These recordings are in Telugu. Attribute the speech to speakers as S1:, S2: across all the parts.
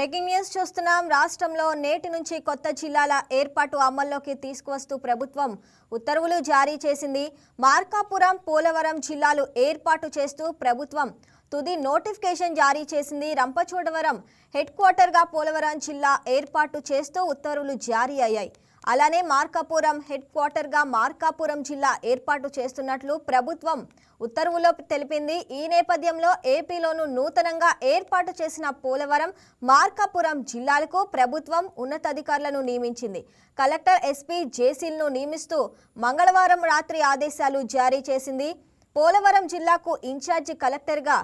S1: బ్రేకింగ్ న్యూస్ చూస్తున్నాం. రాష్ట్రంలో నేటి నుంచి కొత్త జిల్లాల ఏర్పాటు అమల్లోకి తీసుకువస్తూ ప్రభుత్వం ఉత్తర్వులు జారీ చేసింది. మార్కాపురం పోలవరం జిల్లాలు ఏర్పాటు చేస్తూ ప్రభుత్వం తుది నోటిఫికేషన్ జారీ చేసింది. రంపచోడవరం హెడ్ క్వార్టర్గా పోలవరం జిల్లా ఏర్పాటు చేస్తూ ఉత్తర్వులు జారీ అయ్యాయి. అలానే మార్కాపురం హెడ్ క్వార్టర్గా మార్కాపురం జిల్లా ఏర్పాటు చేస్తున్నట్లు ప్రభుత్వం ఉత్తర్వులో తెలిపింది. ఈ నేపథ్యంలో ఏపీలోను నూతనంగా ఏర్పాటు చేసిన పోలవరం మార్కాపురం జిల్లాలకు ప్రభుత్వం ఉన్నతాధికారులను నియమించింది. కలెక్టర్ ఎస్పీ జేసీలను నియమిస్తూ మంగళవారం రాత్రి ఆదేశాలు జారీ చేసింది. పోలవరం జిల్లాకు ఇన్ఛార్జి కలెక్టర్గా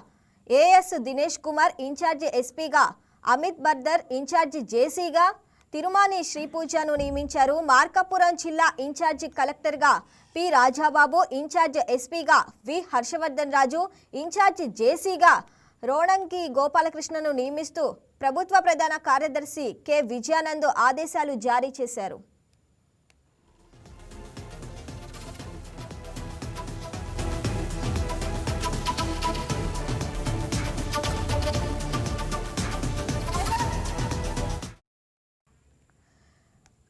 S1: ఏఎస్ దినేష్ కుమార్ ఇన్ఛార్జి ఎస్పీగా అమిత్ బర్దర్ ఇన్ఛార్జి జేసీగా తిరుమాని శ్రీపూజను నియమించారు. మార్కాపురం జిల్లా ఇన్ఛార్జి కలెక్టర్గా పి. రాజాబాబు ఇన్ఛార్జ్ ఎస్పీగా V. Harshavardhan Raju in charge జేసీగా Ronanki గోపాలకృష్ణను నియమిస్తూ ప్రభుత్వ ప్రధాన కార్యదర్శి కె. విజయానంద్ ఆదేశాలు జారీ చేశారు.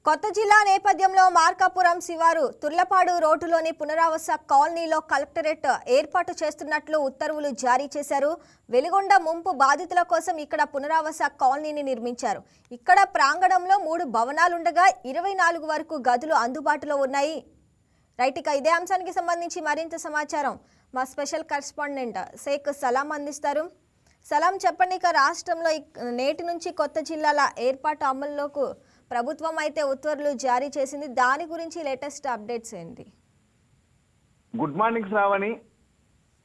S1: కొత్త జిల్లా నేపథ్యంలో మార్కాపురం శివారు తుర్లపాడు రోడ్డులోని పునరావాస కాలనీలో కలెక్టరేట్ ఏర్పాటు చేస్తున్నట్లు ఉత్తర్వులు జారీ చేశారు. వెలిగొండ ముంపు బాధితుల కోసం ఇక్కడ పునరావాస కాలనీని నిర్మించారు. ఇక్కడ ప్రాంగణంలో మూడు భవనాలుండగా ఇరవై నాలుగు వరకు గదులు అందుబాటులో ఉన్నాయి. రైట్ ఇక ఇదే అంశానికి సంబంధించి మరింత సమాచారం. మా స్పెషల్ కరెస్పాండెంట్ షేక్ సలాం అందిస్తారు. సలాం చెప్పండి ఇక రాష్ట్రంలో నేటి నుంచి కొత్త జిల్లాల ఏర్పాటు అమల్లోకి ప్రభుత్వం అయితే ఉత్తర్వులు జారీ చేసింది. దాని గురించి లేటెస్ట్ అప్డేట్స్ ఏంటి?
S2: Good morning Shravani.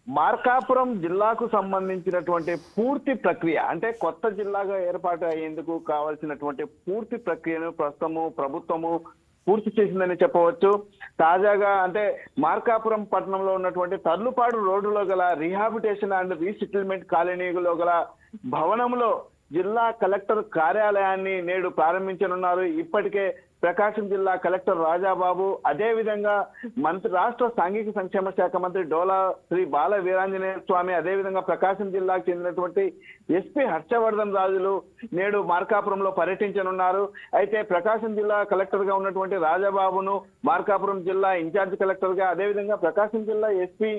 S2: మార్కాపురం జిల్లాకు సంబంధించినటువంటి పూర్తి ప్రక్రియ అంటే కొత్త జిల్లాగా ఏర్పాటు అయ్యేందుకు కావాల్సినటువంటి పూర్తి ప్రక్రియను ప్రస్తుతము ప్రభుత్వము పూర్తి చేసిందని చెప్పవచ్చు. తాజాగా అంటే మార్కాపురం పట్టణంలో ఉన్నటువంటి తర్లుపాడు రోడ్డులో గల రీహాబిటేషన్ అండ్ రీసెటిల్మెంట్ కాలనీలో గల భవనంలో జిల్లా కలెక్టర్ కార్యాలయాన్ని నేడు ప్రారంభించనున్నారు. ఇప్పటికే ప్రకాశం జిల్లా కలెక్టర్ రాజాబాబు అదే విధంగా మంత్రి రాష్ట్ర సాంఘిక సంక్షేమ శాఖ మంత్రి డోలా శ్రీ బాల వీరాంజనేయ స్వామి అదే విధంగా ప్రకాశం జిల్లాకు చెందినటువంటి ఎస్పీ హర్షవర్ధన్ రాజులు నేడు మార్కాపురంలో పర్యటించనున్నారు. అయితే ప్రకాశం జిల్లా కలెక్టర్గా ఉన్నటువంటి రాజాబాబును మార్కాపురం జిల్లా ఇన్ఛార్జ్ కలెక్టర్గా అదే విధంగా ప్రకాశం జిల్లా ఎస్పీ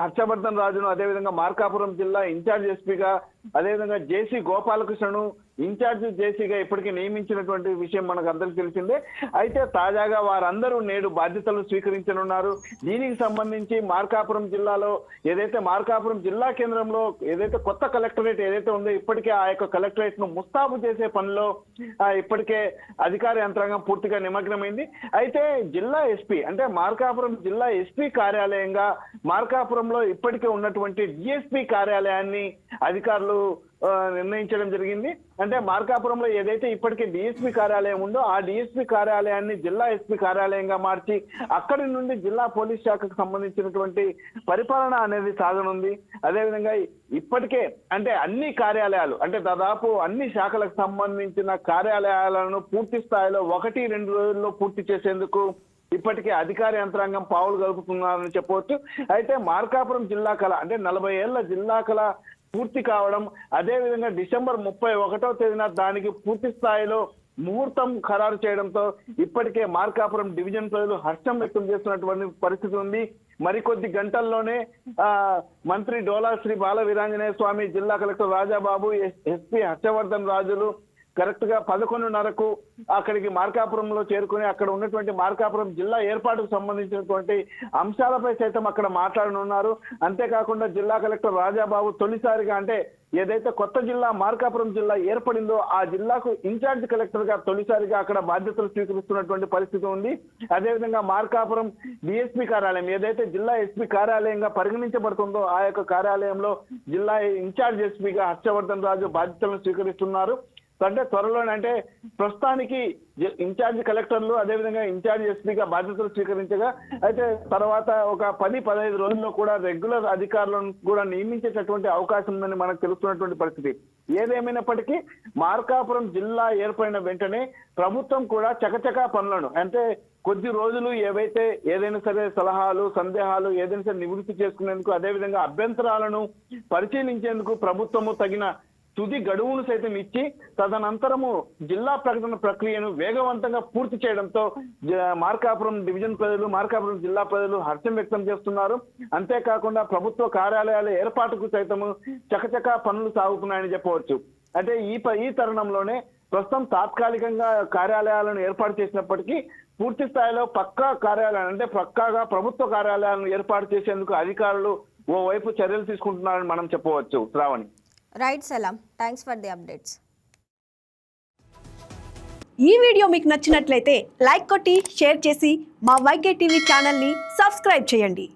S2: హర్షవర్ధన్ రాజును అదేవిధంగా మార్కాపురం జిల్లా ఇన్ఛార్జ్ ఎస్పీగా అదేవిధంగా జేసీ గోపాలకృష్ణను ఇన్ఛార్జ్ జేసీగా ఇప్పటికీ నియమించినటువంటి విషయం మనకు అందరికీ తెలిసిందే. అయితే తాజాగా వారందరూ నేడు బాధ్యతలు స్వీకరించనున్నారు. దీనికి సంబంధించి మార్కాపురం జిల్లాలో ఏదైతే మార్కాపురం జిల్లా కేంద్రంలో ఏదైతే కొత్త కలెక్టరేట్ ఏదైతే ఉందో ఇప్పటికే ఆ యొక్క కలెక్టరేట్ను ముస్తాబు చేసే పనిలో ఇప్పటికే అధికార యంత్రాంగం పూర్తిగా నిమగ్నమైంది. అయితే జిల్లా ఎస్పీ అంటే మార్కాపురం జిల్లా ఎస్పీ కార్యాలయంగా మార్కాపురంలో ఇప్పటికే ఉన్నటువంటి డిఎస్పీ కార్యాలయాన్ని అధికారులు నిర్ణయించడం జరిగింది. అంటే మార్కాపురంలో ఏదైతే ఇప్పటికే డిఎస్పీ కార్యాలయం ఉందో ఆ డిఎస్పీ కార్యాలయాన్ని జిల్లా ఎస్పీ కార్యాలయంగా మార్చి అక్కడి నుండి జిల్లా పోలీస్ శాఖకు సంబంధించినటువంటి పరిపాలన అనేది సాగనుంది. అదేవిధంగా ఇప్పటికే అంటే అన్ని కార్యాలయాలు అంటే దాదాపు అన్ని శాఖలకు సంబంధించిన కార్యాలయాలను పూర్తి స్థాయిలో ఒకటి రెండు రోజుల్లో పూర్తి చేసేందుకు ఇప్పటికే అధికార యంత్రాంగం పావులు కలుపుతున్నారని చెప్పవచ్చు. అయితే మార్కాపురం జిల్లా కళ అంటే నలభై ఏళ్ళ జిల్లా కళ పూర్తి కావడం అదే విధంగా డిసెంబర్ ముప్పై ఒకటో తేదీన దానికి పూర్తి స్థాయిలో ముహూర్తం ఖరారు చేయడంతో ఇప్పటికే మార్కాపురం డివిజన్ ప్రజలు హర్షం వ్యక్తం చేస్తున్నటువంటి పరిస్థితి ఉంది. మరికొద్ది గంటల్లోనే ఆ మంత్రి డోలా శ్రీ బాల వీరాంజనేయ స్వామి జిల్లా collector Rajababu S- SP Harshavardhan రాజులు కరెక్ట్గా పదకొండున్నరకు అక్కడికి మార్కాపురంలో చేరుకుని అక్కడ ఉన్నటువంటి మార్కాపురం జిల్లా ఏర్పాటుకు సంబంధించినటువంటి అంశాలపై సైతం అక్కడ మాట్లాడనున్నారు. అంతేకాకుండా జిల్లా కలెక్టర్ రాజాబాబు తొలిసారిగా అంటే ఏదైతే కొత్త జిల్లా మార్కాపురం జిల్లా ఏర్పడిందో ఆ జిల్లాకు ఇన్ఛార్జ్ కలెక్టర్గా తొలిసారిగా అక్కడ బాధ్యతలు స్వీకరిస్తున్నటువంటి పరిస్థితి ఉంది. అదేవిధంగా మార్కాపురం డిఎస్పీ కార్యాలయం ఏదైతే జిల్లా ఎస్పీ కార్యాలయంగా పరిగణించబడుతుందో ఆ యొక్క కార్యాలయంలో జిల్లా ఇన్ఛార్జ్ ఎస్పీగా హర్షవర్ధన్ రాజు బాధ్యతలను స్వీకరిస్తున్నారు. అంటే త్వరలోనే అంటే ప్రస్తుతానికి ఇన్ఛార్జ్ కలెక్టర్లు అదేవిధంగా ఇన్ఛార్జ్ ఎస్పీగా బాధ్యతలు స్వీకరించగా అయితే తర్వాత ఒక పది పదహైదు రోజుల్లో కూడా రెగ్యులర్ అధికారులను కూడా నియమించేటటువంటి అవకాశం ఉందని మనకు తెలుస్తున్నటువంటి పరిస్థితి. ఏదేమైనప్పటికీ మార్కాపురం జిల్లా ఏర్పడిన వెంటనే ప్రభుత్వం కూడా చకచకా పనులను అంటే కొద్ది రోజులు ఏవైతే ఏదైనా సరే సలహాలు సందేహాలు ఏదైనా సరే నివృత్తి చేసుకునేందుకు అదేవిధంగా అభ్యంతరాలను పరిశీలించేందుకు ప్రభుత్వము తగిన తుది గడువును సైతం ఇచ్చి తదనంతరము జిల్లా ప్రకటన ప్రక్రియను వేగవంతంగా పూర్తి చేయడంతో మార్కాపురం డివిజన్ ప్రజలు మార్కాపురం జిల్లా ప్రజలు హర్షం వ్యక్తం చేస్తున్నారు. అంతేకాకుండా ప్రభుత్వ కార్యాలయాల ఏర్పాటుకు సైతము చకచకా పనులు సాగుతున్నాయని చెప్పవచ్చు. అంటే ఈ ప- ఈ తరుణంలోనే ప్రస్తుతం తాత్కాలికంగా కార్యాలయాలను ఏర్పాటు చేసినప్పటికీ పూర్తి స్థాయిలో పక్కా కార్యాలయాలు అంటే పక్కాగా ప్రభుత్వ కార్యాలయాలను ఏర్పాటు చేసేందుకు అధికారులు ఓవైపు చర్యలు తీసుకుంటున్నారని మనం చెప్పవచ్చు. శ్రావణి.
S1: రైట్ సలాం థ్యాంక్స్ ఫర్ ది అప్డేట్స్
S3: ఈ వీడియో మీకు నచ్చినట్లయితే లైక్ కొట్టి షేర్ చేసి మా వైకే టీవీ ఛానల్ని సబ్స్క్రైబ్ చేయండి.